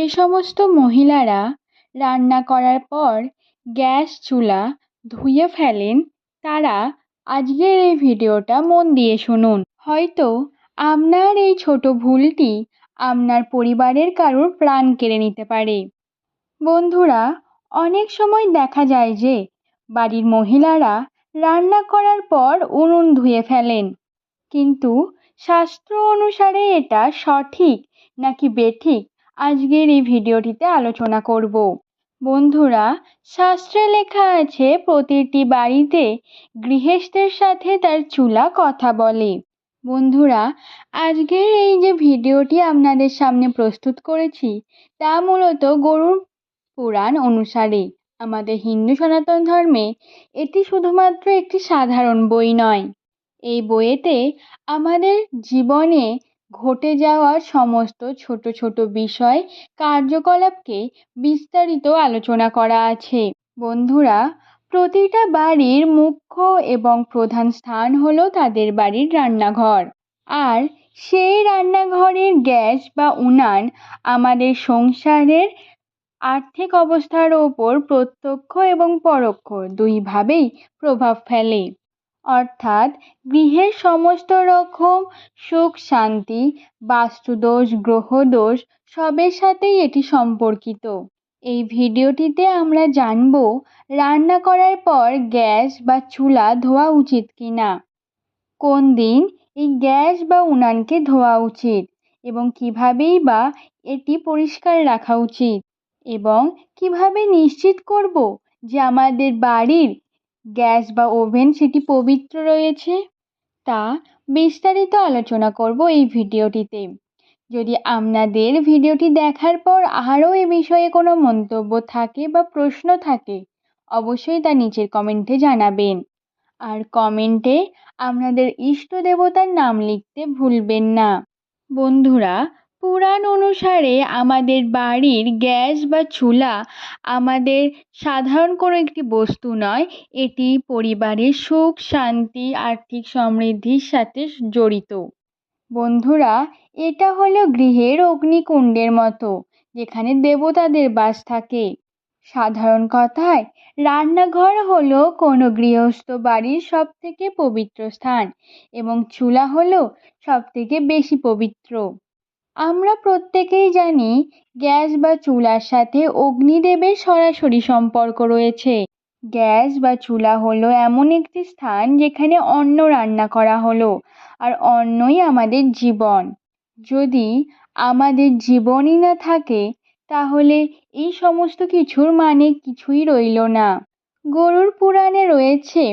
যে সমস্ত মহিলারা রান্না করার পর গ্যাস চুলা ধুয়ে ফেলেন, তারা আজকের এই ভিডিওটা মন দিয়ে শুনুন। হয়তো আপনার এই ছোট ভুলটি আপনার পরিবারের কারোর প্রাণ কেড়ে নিতে পারে। বন্ধুরা, অনেক সময় দেখা যায় যে বাড়ির মহিলারা রান্না করার পর উনুন ধুয়ে ফেলেন, কিন্তু শাস্ত্র অনুসারে এটা সঠিক নাকি বেঠিক আজকের এই ভিডিওটিতে আলোচনা করব। বন্ধুরা, শাস্ত্রে লেখা আছে, প্রতিটি বাড়িতে গৃহস্থের সাথে তার চুলা কথা বলে। বন্ধুরা, আজকের এই যে ভিডিওটি আপনাদের সামনে প্রস্তুত করেছি, তা মূলত গরুর পুরাণ অনুসারে। আমাদের হিন্দু সনাতন ধর্মে এটি শুধুমাত্র একটি সাধারণ বই নয়। এই বইয়েতে আমাদের জীবনে ঘটে যাওয়া সমস্ত ছোট ছোট বিষয় কার্যকলাপকে বিস্তারিত আলোচনা করা আছে। বন্ধুরা, প্রতিটা বাড়ির মুখ্য এবং প্রধান স্থান হলো তাদের বাড়ির রান্নাঘর। আর সেই রান্নাঘরের গ্যাস বা উনান আমাদের সংসারের আর্থিক অবস্থার ওপর প্রত্যক্ষ এবং পরোক্ষ দুইভাবেই প্রভাব ফেলে। অর্থাৎ গৃহের সমস্ত রকম সুখ, শান্তি, বাস্তুদোষ, গ্রহদোষ সবের সাথেই এটি সম্পর্কিত। এই ভিডিওটিতে আমরা জানব, রান্না করার পর গ্যাস বা চুলা ধোয়া উচিত কিনা? কোন দিন এই গ্যাস বা উনানকে ধোয়া উচিত? এবং কীভাবেই বা এটি পরিষ্কার রাখা উচিত? এবং কীভাবে নিশ্চিত করব যে আমাদের বাড়ির গ্যাস বা ওভেন সেটি পবিত্র রয়েছে, তা বিস্তারিত আলোচনা করব এই ভিডিওটিতে। যদি আপনাদের ভিডিওটি দেখার পর আরও এ বিষয়ে কোনো মন্তব্য থাকে বা প্রশ্ন থাকে, অবশ্যই তা নিচের কমেন্টে জানাবেন। আর কমেন্টে আপনাদের ইষ্ট দেবতার নাম লিখতে ভুলবেন না। বন্ধুরা পুরাণ অনুসারে আমাদের বাড়ির গ্যাস বা চুলা আমাদের সাধারণ কোনো একটি বস্তু নয়, এটি পরিবারের সুখ, শান্তি, আর্থিক সমৃদ্ধির সাথে জড়িত। বন্ধুরা, এটা হলো গৃহের অগ্নিকুণ্ডের মতো, যেখানে দেবতাদের বাস থাকে। সাধারণ কথায়, রান্নাঘর হলো কোনো গৃহস্থ বাড়ির সব থেকে পবিত্র স্থান এবং চুলা হলো সব থেকে বেশি পবিত্র। আমরা প্রত্যেকেই জানি গ্যাস বা চুলার সাথে অগ্নিদেবের সরাসরি সম্পর্ক রয়েছে। গ্যাস বা চুলা হলো এমন একটি স্থান যেখানে অন্ন রান্না করা হলো, আর অন্নই আমাদের জীবন। যদি আমাদের জীবনই না থাকে, তাহলে এই সমস্ত কিছুর মানে কিছুই রইল না। গরুর পুরাণে রয়েছে,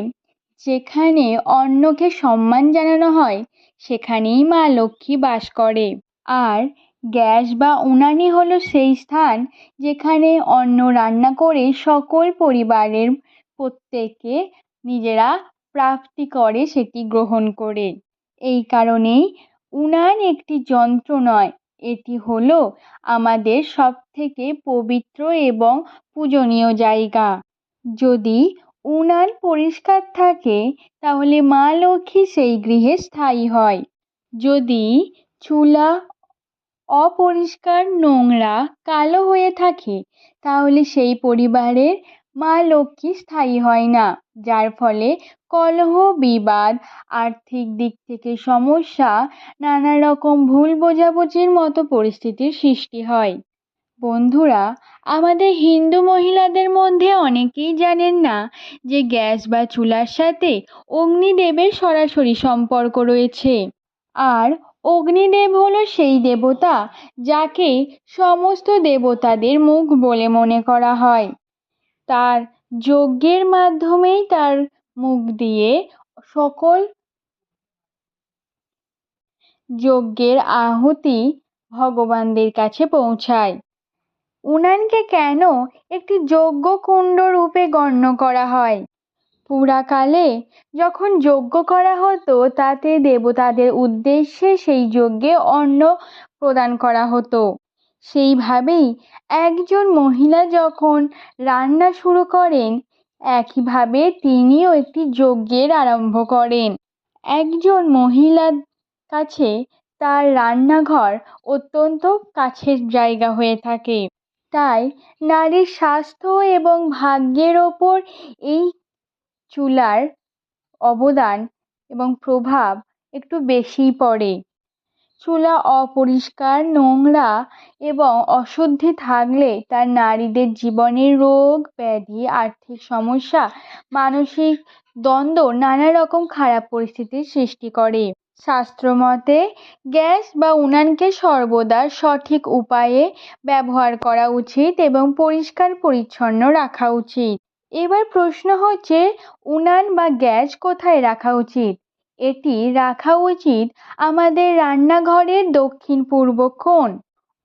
যেখানে অন্নকে সম্মান জানানো হয়, সেখানেই মা লক্ষ্মী বাস করে। আর গ্যাস বা উনানই হলো সেই স্থান যেখানে অন্ন রান্না করে সকল পরিবারের প্রত্যেকে নিজেরা প্রাপ্তি করে সেটি গ্রহণ করে। এই কারণেই উনান একটি যন্ত্র নয়, এটি হলো আমাদের সব থেকে পবিত্র এবং পূজনীয় জায়গা। যদি উনান পরিষ্কার থাকে, তাহলে মা লক্ষ্মী সেই গৃহে স্থায়ী হয়। যদি চুলা অপরিষ্কার নোংরা কালো হয়ে থাকে, তাহলে সেই পরিবারের মা লক্ষ্মী স্থায়ী হয় না, যার ফলে কলহ, বিবাদ, আর্থিক দিক থেকে সমস্যা নানা রকম ভুল বোঝাবুঝির মতো পরিস্থিতির সৃষ্টি হয়। বন্ধুরা, আমাদের হিন্দু মহিলাদের মধ্যে অনেকেই জানেন না যে গ্যাস বা চুলার সাথে অগ্নিদেবের সরাসরি সম্পর্ক রয়েছে। আর অগ্নিদেব হলো সেই দেবতা যাকে সমস্ত দেবতাদের মুখ বলে মনে করা হয়। তার যজ্ঞের মাধ্যমেই তার মুখ দিয়ে সকল যজ্ঞের আহুতি ভগবানদের কাছে পৌঁছায়। উনানকে কেন একটি যজ্ঞ কুণ্ড রূপে গণ্য করা হয়? পুরাকালে যখন যজ্ঞ করা হতো, তাতে দেবতাদের উদ্দেশ্যে সেই যজ্ঞে অন্ন প্রদান করা হতো। সেইভাবেই একজন মহিলা যখন রান্না শুরু করেন, একইভাবে তিনিও একটি যজ্ঞের আরম্ভ করেন। একজন মহিলার কাছে তার রান্নাঘর অত্যন্ত কাছের জায়গা হয়ে থাকে। তাই নারীর স্বাস্থ্য এবং ভাগ্যের ওপর এই চুলার অবদান এবং প্রভাব একটু বেশিই পড়ে। চুলা অপরিষ্কার, নোংরা এবং অশুদ্ধি থাকলে তা নারীদের জীবনে রোগ, ব্যাধি, আর্থিক সমস্যা, মানসিক দ্বন্দ্ব নানা রকম খারাপ পরিস্থিতির সৃষ্টি করে। শাস্ত্রমতে গ্যাস বা উনানকে সর্বদা সঠিক উপায়ে ব্যবহার করা উচিত এবং পরিষ্কার পরিচ্ছন্ন রাখা উচিত। এবার প্রশ্ন হচ্ছে, উনান বা গ্যাস কোথায় রাখা উচিত? এটি রাখা উচিত আমাদের রান্নাঘরের দক্ষিণ পূর্ব কোণ,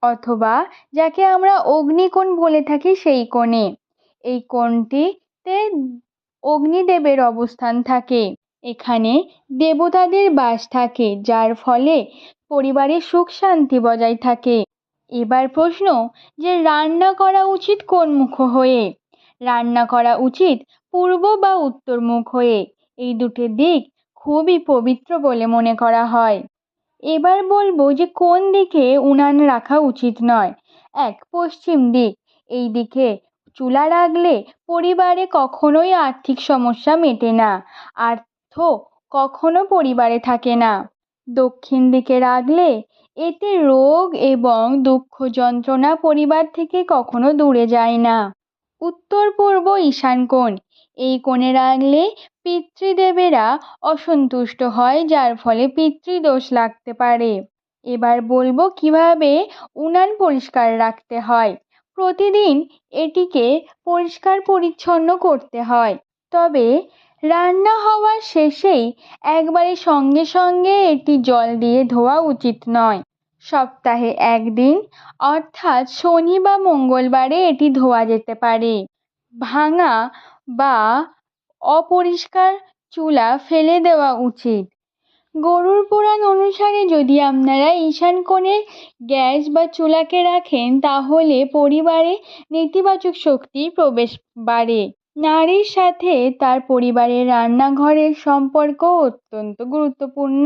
অথবা যাকে আমরা অগ্নিকোণ বলে থাকি সেই কোণে। এই কোণটিতে অগ্নিদেবের অবস্থান থাকে। এখানে দেবতাদের বাস থাকে, যার ফলে পরিবারে সুখ শান্তি বজায় থাকে। এবার প্রশ্ন যে রান্না করা উচিত কোন মুখ হয়ে? রান্না করা উচিত পূর্ব বা উত্তর মুখ হয়ে। এই দুটি দিক খুবই পবিত্র বলে মনে করা হয়। এবার বলব যে কোন দিকে উনান রাখা উচিত নয়। এক, পশ্চিম দিক। এই দিকে চুলা রাখলে পরিবারে কখনোই আর্থিক সমস্যা মেটে না। আর্থ কখনো পরিবারে থাকে না। দক্ষিণ দিকে রাখলে এতে রোগ এবং দুঃখ যন্ত্রণা পরিবার থেকে কখনো দূরে যায় না। উত্তর পূর্ব ঈশান কোণ। এই কোণে রাখলে পিতৃদেবেরা অসন্তুষ্ট হয়, যার ফলে পিতৃদোষ লাগতে পারে। এবার বলব কীভাবে উনান পরিষ্কার রাখতে হয়। প্রতিদিন এটিকে পরিষ্কার পরিচ্ছন্ন করতে হয়। তবে রান্না হওয়ার শেষেই একবারে সঙ্গে সঙ্গে এটি জল দিয়ে ধোয়া উচিত নয়। সপ্তাহে একদিন, অর্থাৎ শনি বা মঙ্গলবারে এটি ধোয়া যেতে পারে। ভাঙা বা অপরিষ্কার চুলা ফেলে দেওয়া উচিত। গরুর পুরাণ অনুসারে যদি আপনারা ঈশান কোণে গ্যাস বা চুলাকে রাখেন, তাহলে পরিবারে নেতিবাচক শক্তির প্রবেশ বাড়ে। নারীর সাথে তার পরিবারের রান্নাঘরের সম্পর্ক অত্যন্ত গুরুত্বপূর্ণ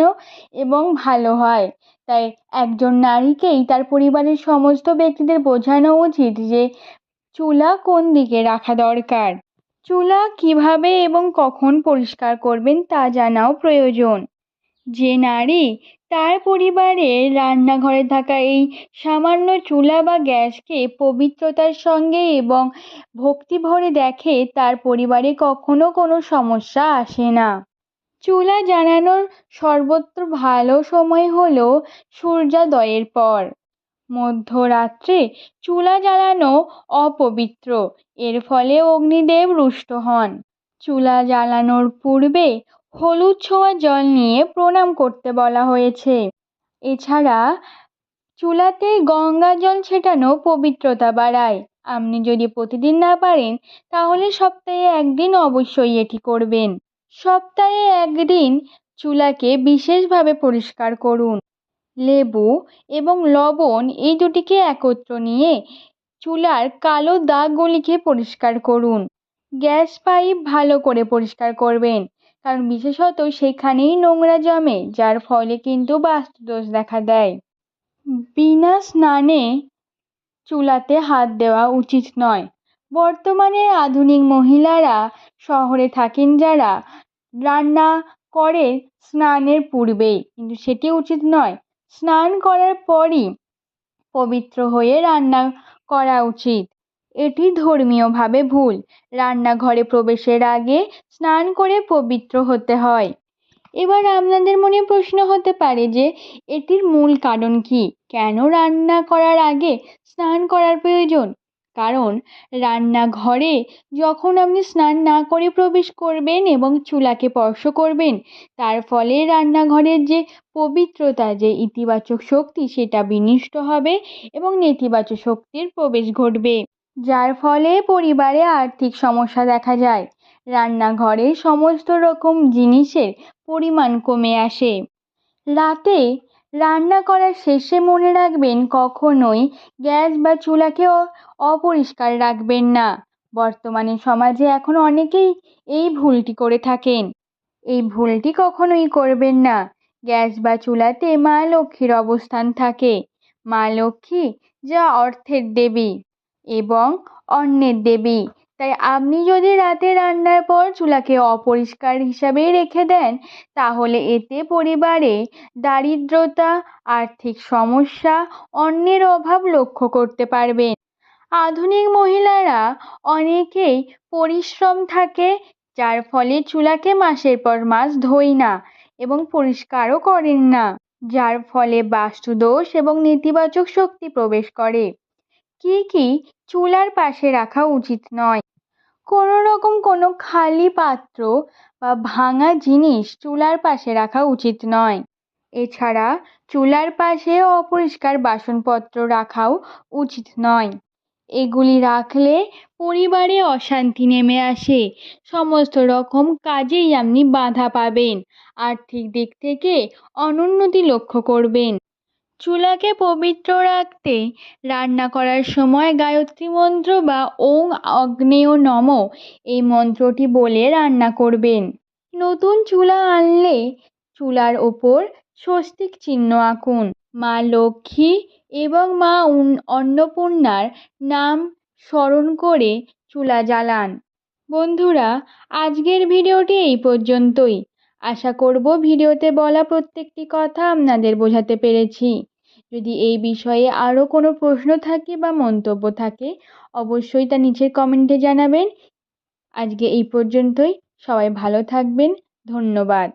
এবং ভালো হয়। তাই একজন নারীকেই তার পরিবারের সমস্ত ব্যক্তিদের বোঝানো উচিত যে চুলা কোন দিকে রাখা দরকার, চুলা কীভাবে এবং কখন পরিষ্কার করবেন তা জানাও প্রয়োজন। যে নারী তার পরিবারের রান্নাঘরে থাকা এই সামান্য চুলা বা গ্যাসকে পবিত্রতার সঙ্গে এবং ভক্তি ভরে দেখে তার পরিবারে কখনো কোনো সমস্যা আসে না। চুলা জ্বালানোর সর্বত্র ভালো সময় হলো সূর্যোদয়ের পর। মধ্যরাত্রে চুলা জ্বালানো অপবিত্র, এর ফলে অগ্নিদেব রুষ্ট হন। চুলা জ্বালানোর পূর্বে হলুদ ছোঁয়া জল নিয়ে প্রণাম করতে বলা হয়েছে। এছাড়া চুলাতে গঙ্গা জল ছেটানো পবিত্রতা বাড়ায়। আপনি যদি প্রতিদিন না পারেন, তাহলে সপ্তাহে একদিন অবশ্যই এটি করবেন। সপ্তাহে একদিন চুলাকে বিশেষভাবে পরিষ্কার করুন। লেবু এবং লবণ এই দুটিকে একত্র নিয়ে চুলার কালো দাগগুলিকে পরিষ্কার করুন। গ্যাস পাইপ ভালো করে পরিষ্কার করবেন। কারণ বিশেষত সেখানেই নোংরা জমে, যার ফলে কিন্তু বাস্তুদোষ দেখা দেয়। বিনা স্নানে চুলাতে হাত দেওয়া উচিত নয়। বর্তমানে আধুনিক মহিলারা শহরে থাকেন যারা রান্না করে স্নানের পূর্বেই, কিন্তু সেটি উচিত নয়। স্নান করার পরই পবিত্র হয়ে রান্না করা উচিত। এটি ধর্মীয়ভাবে ভুল। রান্নাঘরে প্রবেশের আগে স্নান করে পবিত্র হতে হয়। এবার আপনাদের মনে প্রশ্ন হতে পারে যে, এটির মূল কারণ কি? কেন রান্না করার আগে স্নান করার প্রয়োজন? কারণ রান্নাঘরে যখন আপনি স্নান না করে প্রবেশ করবেন এবং চুলাকে স্পর্শ করবেন, তার ফলে রান্নাঘরের যে পবিত্রতা, যে ইতিবাচক শক্তি, সেটা বিনষ্ট হবে এবং নেতিবাচক শক্তির প্রবেশ ঘটবে। যার ফলে পরিবারে আর্থিক সমস্যা দেখা যায়। রান্নাঘরে সমস্ত রকম জিনিসের পরিমাণ কমে আসে। রাতে রান্না করার শেষে মনে রাখবেন কখনোই গ্যাস বা চুলাকে অপরিষ্কার রাখবেন না। বর্তমানে সমাজে এখন অনেকেই এই ভুলটি করে থাকেন। এই ভুলটি কখনোই করবেন না। গ্যাস বা চুলাতে মা লক্ষ্মীর অবস্থান থাকে। মা লক্ষ্মী যা অর্থের দেবী। এবং অন্নের দেবী। তাই আপনি যদি রাতে রান্নার পর চুলাকে অপরিষ্কার হিসাবেই রেখে দেন, তাহলে এতে পরিবারে দারিদ্রতা, আর্থিক সমস্যা অন্নের অভাব লক্ষ্য করতে পারবেন। আধুনিক মহিলারা অনেকেই পরিশ্রম থাকে, যার ফলে চুলাকে মাসের পর মাস ধোয় না এবং পরিষ্কারও করেন না, যার ফলে বাস্তুদোষ এবং নেতিবাচক শক্তি প্রবেশ করে। কি কি চুলার পাশে রাখা উচিত নয়? কোনো রকম কোনো খালি পাত্র বা ভাঙা জিনিস চুলার পাশে রাখা উচিত নয়। এছাড়া চুলার পাশে অপরিষ্কার বাসনপত্র রাখাও উচিত নয়। এগুলি রাখলে পরিবারে অশান্তি নেমে আসে। সমস্ত রকম কাজেই আপনি বাধা পাবেন। আর্থিক দিক থেকে অনুন্নতি লক্ষ্য করবেন। চুলাকে পবিত্র রাখতে রান্না করার সময় গায়ত্রী মন্ত্র বা ওং অগ্নেয় নম এই মন্ত্রটি বলে রান্না করবেন। নতুন চুলা আনলে চুলার ওপর স্বস্তিক চিহ্ন আঁকুন। মা লক্ষ্মী এবং মা অন্নপূর্ণার নাম স্মরণ করে চুলা জ্বালান। বন্ধুরা, আজকের ভিডিওটি এই পর্যন্তই। আশা করব ভিডিওতে বলা প্রত্যেকটি কথা আপনাদের বোঝাতে পেরেছি। যদি এই বিষয়ে আরও কোনো প্রশ্ন থাকে বা মন্তব্য থাকে, অবশ্যই তা নিচের কমেন্টে জানাবেন। আজকে এই পর্যন্তই। সবাই ভালো থাকবেন। ধন্যবাদ।